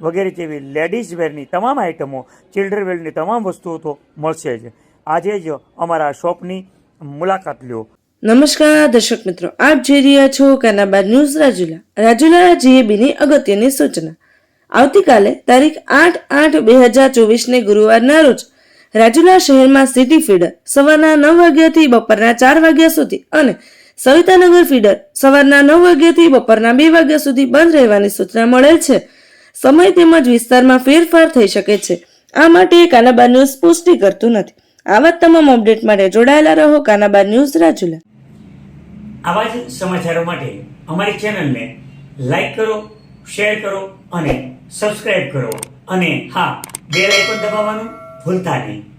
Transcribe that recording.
વગેરે જેવી લેડીઝ વેરની તમામ આઇટમો ચિલ્ડ્રન વેરની તમામ વસ્તુઓ તો મળશે જ. આજે જ અમારા શોપની મુલાકાત લ્યો. નમસ્કાર, દર્શક મિત્રો. આપ જોઈ રહ્યા છો કાનાબાર ન્યૂઝ રાજુલા. રાજુલા જીએબીની અગત્યની સૂચના. આવતીકાલે તારીખ આઠ આઠ બે હજાર ચોવીસને ગુરુવારના રોજ રાજુલા શહેરમાં સિટી ફીડર સવારના નવ વાગ્યાથી બપોરના ચાર વાગ્યા સુધી અને સવિતાનગર ફીડર સવારના નવ વાગ્યાથી બપોરના બે વાગ્યા સુધી બંધ રહેવાની સૂચના મળેલ છે. સમય તેમજ વિસ્તારમાં ફેરફાર થઈ શકે છે. આ માટે કાનાબાર ન્યૂઝ પુષ્ટિ કરતું નથી. આવા તમામ અપડેટ માટે જોડાયેલા રહો કાનાબાર ન્યૂઝ રાજુલા. આવા જ સમાચારો માટે અમારી ચેનલને લાઈક કરો, શેર કરો અને સબસ્ક્રાઇબ કરો. અને હા, બેલ આઇકોન દબાવવાનું ભૂલતા નહીં.